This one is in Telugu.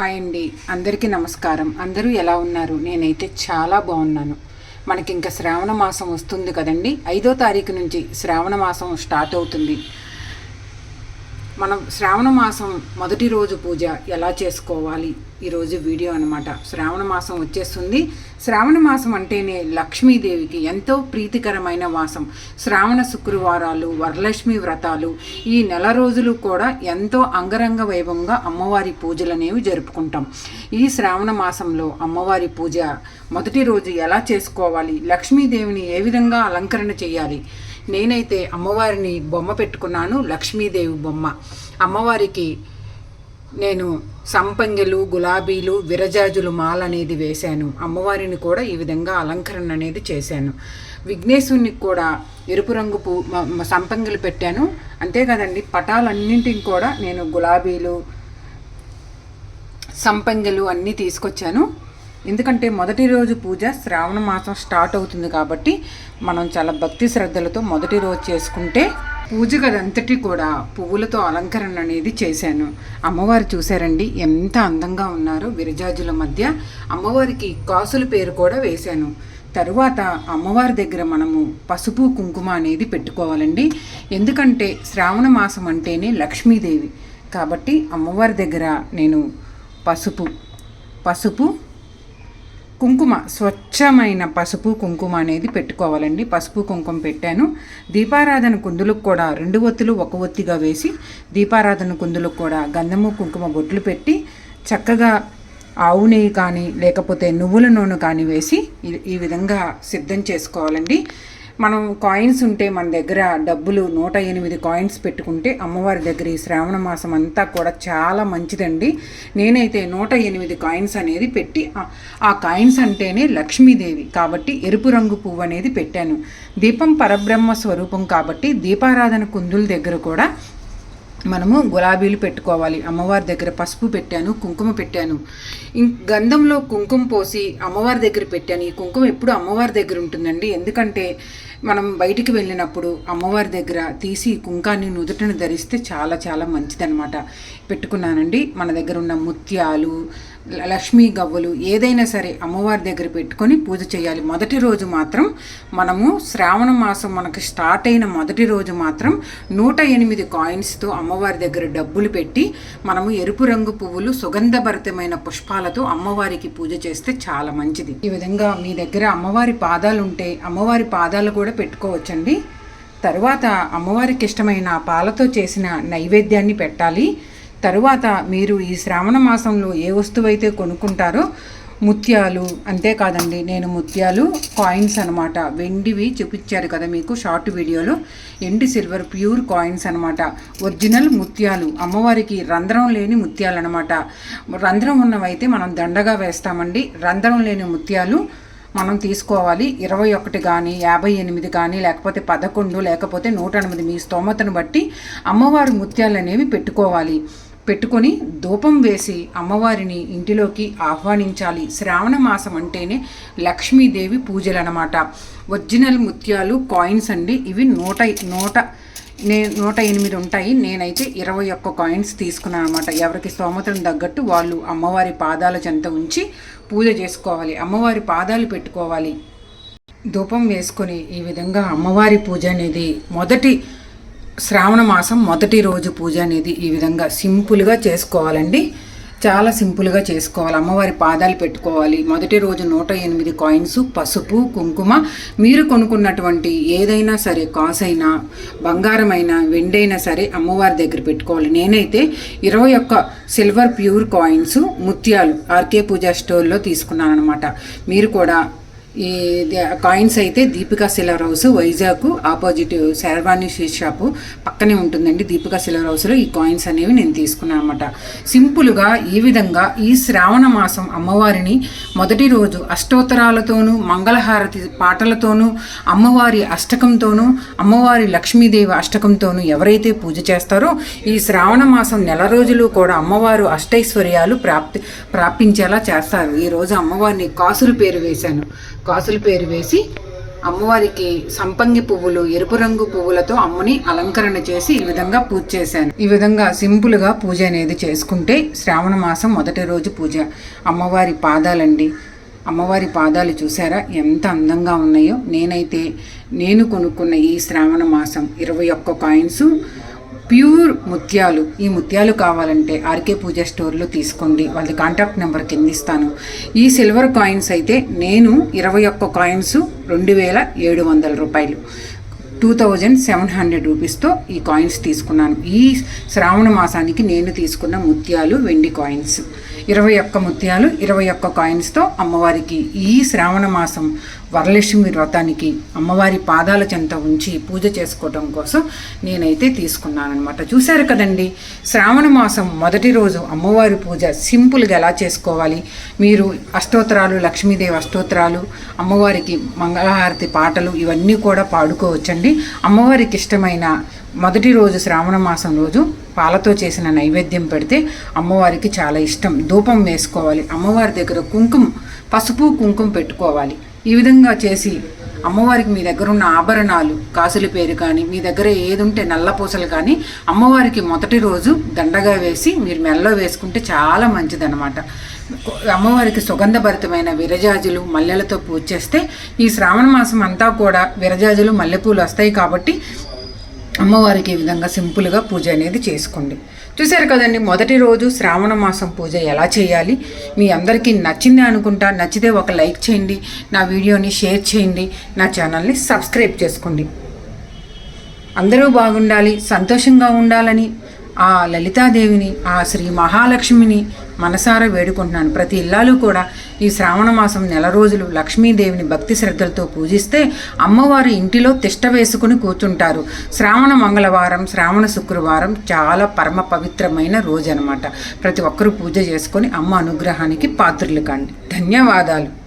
హాయ్ అండి. అందరికీ నమస్కారం. అందరూ ఎలా ఉన్నారు? నేనైతే చాలా బాగున్నాను. మనకి ఇంకా శ్రావణ మాసం వస్తుంది కదండి. ఐదో తారీఖు నుంచి శ్రావణ మాసం స్టార్ట్ అవుతుంది. మనం శ్రావణ మాసం మొదటి రోజు పూజ ఎలా చేసుకోవాలి? ఈరోజు వీడియో అనమాట శ్రావణ మాసం వచ్చేస్తుంది. శ్రావణ మాసం అంటేనే లక్ష్మీదేవికి ఎంతో ప్రీతికరమైన మాసం శ్రావణ శుక్రవారాలు వరలక్ష్మి వ్రతాలు ఈ నెల రోజులు కూడా ఎంతో అంగరంగ వైభవంగా అమ్మవారి పూజలు అనేవి జరుపుకుంటాం. ఈ శ్రావణ మాసంలో అమ్మవారి పూజ మొదటి రోజు ఎలా చేసుకోవాలి? లక్ష్మీదేవిని ఏ విధంగా అలంకరణ చేయాలి? నేనైతే అమ్మవారిని బొమ్మ పెట్టుకున్నాను లక్ష్మీదేవి బొమ్మ. అమ్మవారికి నేను సంపంగెలు గులాబీలు విరజాజులు మాల అనేది వేశాను. అమ్మవారిని కూడా ఈ విధంగా అలంకరణ అనేది చేశాను. విఘ్నేశ్వరునికి కూడా ఎరుపు రంగు పూ మ- సంపంగిలు పెట్టాను. అంతేకాదండి పటాలన్నింటిని పటాలన్నింటికి కూడా నేను గులాబీలు సంపంగిలు అన్నీ తీసుకొచ్చాను. ఎందుకంటే మొదటి రోజు పూజ శ్రావణ మాసం స్టార్ట్ అవుతుంది కాబట్టి మనం చాలా భక్తి శ్రద్ధలతో మొదటి రోజు చేసుకుంటే పూజ గదంతటి కూడా పువ్వులతో అలంకరణ అనేది చేశాను. అమ్మవారు చూశారండి ఎంత అందంగా ఉన్నారో విరజాజుల మధ్య. అమ్మవారికి కాసుల పేరు కూడా వేశాను. తరువాత అమ్మవారి దగ్గర మనము పసుపు కుంకుమ అనేది పెట్టుకోవాలండి. ఎందుకంటే శ్రావణ మాసం అంటేనే లక్ష్మీదేవి. కాబట్టి అమ్మవారి దగ్గర నేను పసుపు పసుపు కుంకుమ స్వచ్ఛమైన పసుపు కుంకుమ అనేది పెట్టుకోవాలండి. పసుపు కుంకుమ పెట్టాను. దీపారాధన కుందులకు కూడా రెండు ఒత్తులు ఒక ఒత్తిగా వేసి దీపారాధన కుందులకు కూడా గంధము కుంకుమ బొట్లు పెట్టి చక్కగా ఆవు నెయ్యి కానీ లేకపోతే నువ్వుల నూనె కానీ వేసి ఈ- ఈ విధంగా సిద్ధం చేసుకోవాలండి. మనం కాయిన్స్ ఉంటే మన దగ్గర డబ్బులు నూట ఎనిమిది కాయిన్స్ పెట్టుకుంటే అమ్మవారి దగ్గర ఈ శ్రావణ మాసం అంతా కూడా చాలా మంచిదండి. నేనైతే నూట ఎనిమిది కాయిన్స్ అనేది పెట్టి ఆ- ఆ కాయిన్స్ అంటేనే లక్ష్మీదేవి కాబట్టి ఎరుపు రంగు పువ్వు అనేది పెట్టాను. దీపం పరబ్రహ్మ స్వరూపం కాబట్టి దీపారాధన కుందుల దగ్గర కూడా మనము గులాబీలు పెట్టుకోవాలి. అమ్మవారి దగ్గర పసుపు పెట్టాను కుంకుమ పెట్టాను. ఇం- గంధంలో కుంకుమ పోసి అమ్మవారి దగ్గర పెట్టాను. ఈ కుంకుమ ఎప్పుడు అమ్మవారి దగ్గర ఉంటుందండి. ఎందుకంటే మనం బయటికి వెళ్ళినప్పుడు అమ్మవారి దగ్గర తీసి కుంకాన్ని నుదుటను ధరిస్తే చాలా చాలా మంచిదన్నమాట. పెట్టుకున్నానండి. మన దగ్గర ఉన్న ముత్యాలు లక్ష్మీ గవ్వలు ఏదైనా సరే అమ్మవారి దగ్గర పెట్టుకొని పూజ చేయాలి. మొదటి రోజు మాత్రం మనము శ్రావణ మాసం మనకి స్టార్ట్ అయిన మొదటి రోజు మాత్రం నూట ఎనిమిది కాయిన్స్తో అమ్మవారి దగ్గర డబ్బులు పెట్టి మనము ఎరుపు రంగు పువ్వులు సుగంధభరితమైన పుష్పాలతో అమ్మవారికి పూజ చేస్తే చాలా మంచిది. ఈ విధంగా మీ దగ్గర అమ్మవారి పాదాలు ఉంటే అమ్మవారి పాదాలు కూడా పెట్టుకోవచ్చండి. తరువాత అమ్మవారికి ఇష్టమైన పాలతో చేసిన నైవేద్యాన్ని పెట్టాలి. తరువాత మీరు ఈ శ్రావణ మాసంలో ఏ వస్తువైతే కొనుక్కుంటారో ముత్యాలు అంతేకాదండి నేను ముత్యాలు కాయిన్స్ అనమాట వెండివి చూపించారు కదా మీకు షార్ట్ వీడియోలో. ఎండి సిల్వర్ ప్యూర్ కాయిన్స్ అనమాట ఒరిజినల్ ముత్యాలు. అమ్మవారికి రంధ్రం లేని ముత్యాలు అనమాట రంధ్రం ఉన్నవైతే మనం దండగా వేస్తామండి. రంధ్రం లేని ముత్యాలు మనం తీసుకోవాలి. ఇరవై ఒకటి కానీ యాభై ఎనిమిది కానీ లేకపోతే పదకొండు లేకపోతే నూట ఎనిమిది మీ స్తోమతను బట్టి అమ్మవారి ముత్యాలు అనేవి పెట్టుకోవాలి. పెట్టుకొని ధూపం వేసి అమ్మవారిని ఇంటిలోకి ఆహ్వానించాలి. శ్రావణ మాసం అంటేనే లక్ష్మీదేవి పూజలు అనమాట ఒరిజినల్ ముత్యాలు కాయిన్స్ అండి. ఇవి నూట నూట నే నూట ఎనిమిది ఉంటాయి. నేనైతే ఇరవై ఒక్క కాయిన్స్ తీసుకున్నాను అనమాట ఎవరికి స్తోమతను తగ్గట్టు వాళ్ళు అమ్మవారి పాదాల చెంత ఉంచి పూజ చేసుకోవాలి. అమ్మవారి పాదాలు పెట్టుకోవాలి. ధూపం వేసుకొని ఈ విధంగా అమ్మవారి పూజ అనేది మొదటి శ్రావణ మాసం మొదటి రోజు పూజ అనేది ఈ విధంగా సింపుల్గా చేసుకోవాలండి. చాలా సింపుల్గా చేసుకోవాలి. అమ్మవారి పాదాలు పెట్టుకోవాలి. మొదటి రోజు నూట ఎనిమిది కాయిన్స్ పసుపు కుంకుమ. మీరు కొనుక్కున్నటువంటి ఏదైనా సరే కాసైనా బంగారమైనా వెండైనా సరే అమ్మవారి దగ్గర పెట్టుకోవాలి. నేనైతే ఇరవై ఒక్క సిల్వర్ ప్యూర్ కాయిన్స్ ముత్యాలు ఆర్కే పూజా స్టోర్లో తీసుకున్నాను అనమాట మీరు కూడా ఈ కాయిన్స్ అయితే Deepika silver house Vizag opposite Sharvani sweet shop పక్కనే ఉంటుందండి దీపికా సిల్వర్ హౌస్లో ఈ కాయిన్స్ అనేవి నేను తీసుకున్నాను అనమాట సింపుల్గా ఈ విధంగా ఈ శ్రావణ మాసం అమ్మవారిని మొదటి రోజు అష్టోత్తరాలతోనూ మంగళహారతి పాటలతోనూ అమ్మవారి అష్టకంతోనూ అమ్మవారి లక్ష్మీదేవి అష్టకంతోనూ ఎవరైతే పూజ చేస్తారో ఈ శ్రావణ మాసం నెల రోజులు కూడా అమ్మవారు అష్టైశ్వర్యాలు ప్రాప్తి ప్రాప్తించేలా చేస్తారు. ఈ రోజు అమ్మవారిని కాసుల పేరు వేశాను. కాసుల పేరు వేసి అమ్మవారికి సంపంగి పువ్వులు ఎరుపు రంగు పువ్వులతో అమ్మని అలంకరణ చేసి ఈ విధంగా పూజ చేశాను. ఈ విధంగా సింపుల్గా పూజ అనేది చేసుకుంటే శ్రావణ మాసం మొదటి రోజు పూజ. అమ్మవారి పాదాలండి. అమ్మవారి పాదాలు చూసారా? ఎంత అందంగా ఉన్నాయో. నేనైతే నేను కొనుక్కున్న ఈ శ్రావణ మాసం ఇరవై ఒక్క కాయిన్స్ ప్యూర్ ముత్యాలు. ఈ ముత్యాలు కావాలంటే ఆర్కే పూజ స్టోర్లో తీసుకోండి. వాళ్ళ కాంటాక్ట్ నెంబర్ కింద ఇస్తాను. ఈ సిల్వర్ కాయిన్స్ అయితే నేను ఇరవై ఒక్క కాయిన్స్ రెండు వేల ఏడు వందల రూపాయలు. టూ థౌజండ్ సెవెన్ హండ్రెడ్ రూపీస్తో ఈ కాయిన్స్ తీసుకున్నాను. ఈ శ్రావణ మాసానికి నేను తీసుకున్న ముత్యాలు వెండి కాయిన్స్. ఇరవై ఒక్క ముత్యాలు ఇరవై ఒక్క కాయిన్స్తో అమ్మవారికి ఈ శ్రావణ మాసం వరలక్ష్మి వ్రతానికి అమ్మవారి పాదాల చెంత ఉంచి పూజ చేసుకోవడం కోసం నేనైతే తీసుకున్నాను చూశారు కదండి? శ్రావణ మాసం మొదటి రోజు అమ్మవారి పూజ సింపుల్గా ఎలా చేసుకోవాలి? మీరు అష్టోత్తరాలు లక్ష్మీదేవి అష్టోత్తరాలు అమ్మవారికి మంగళహారతి పాటలు ఇవన్నీ కూడా పాడుకోవచ్చండి. అమ్మవారికి ఇష్టమైన మొదటి రోజు శ్రావణ మాసం రోజు పాలతో చేసిన నైవేద్యం పెడితే అమ్మవారికి చాలా ఇష్టం. ధూపం వేసుకోవాలి. అమ్మవారి దగ్గర కుంకుమ పసుపు కుంకుమ పెట్టుకోవాలి. ఈ విధంగా చేసి అమ్మవారికి మీ దగ్గర ఉన్న ఆభరణాలు కాసుల పేరు కానీ మీ దగ్గర ఏది ఉంటే నల్ల పూసలు కానీ అమ్మవారికి మొదటి రోజు దండగా వేసి మీరు మెల్లో వేసుకుంటే చాలా మంచిదన్నమాట. అమ్మవారికి సుగంధభరితమైన విరజాజులు మల్లెలతో పూజ చేస్తే ఈ శ్రావణ మాసం అంతా కూడా విరజాజులు మల్లెపూలు వస్తాయి కాబట్టి అమ్మవారికి ఈ విధంగా సింపుల్గా పూజ అనేది చేసుకోండి. చూశారు కదండి మొదటి రోజు శ్రావణ మాసం పూజ ఎలా చేయాలి? మీ అందరికీ నచ్చింది అనుకుంటా నచ్చితే ఒక లైక్ చేయండి నా వీడియోని షేర్ చేయండి నా ఛానల్ని సబ్స్క్రైబ్ చేసుకోండి. అందరూ బాగుండాలి సంతోషంగా ఉండాలని ఆ లలితాదేవిని ఆ శ్రీ మహాలక్ష్మిని మనసారా వేడుకుంటున్నాను. ప్రతి ఇల్లాలు కూడా ఈ శ్రావణ మాసం నెల రోజులు లక్ష్మీదేవిని భక్తి శ్రద్ధలతో పూజిస్తే అమ్మవారు ఇంటిలో తిష్ట వేసుకుని కూర్చుంటారు. శ్రావణ మంగళవారం శ్రావణ శుక్రవారం చాలా పరమ పవిత్రమైన రోజు అనమాట ప్రతి ఒక్కరూ పూజ చేసుకొని అమ్మ అనుగ్రహానికి పాత్రులు కండి. ధన్యవాదాలు.